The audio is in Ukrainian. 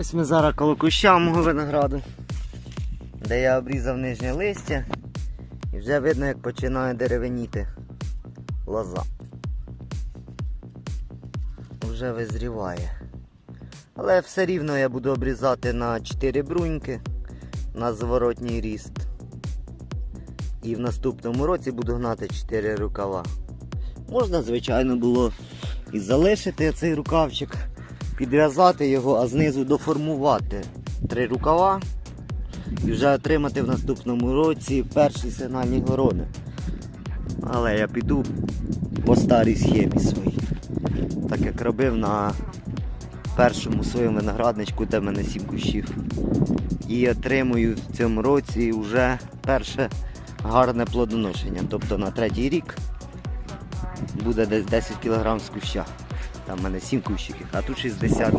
Ось ми зараз коло куща мого винограду, де я обрізав нижнє листя і вже видно, як починає деревеніти лоза. Вже визріває. Але все рівно я буду обрізати на 4 бруньки на зворотній ріст. І в наступному році буду гнати 4 рукава. Можна, звичайно, було і залишити цей рукавчик, підв'язати його, а знизу доформувати три рукава і вже отримати в наступному році перші сигнальні городи. Але я піду по старій схемі своїй. Так як робив на першому своєму виноградничку, де в мене сім кущів. І отримую в цьому році вже перше гарне плодоношення. Тобто на третій рік буде десь 10 кг з куща. Там в мене 7 кущиків, а тут 60.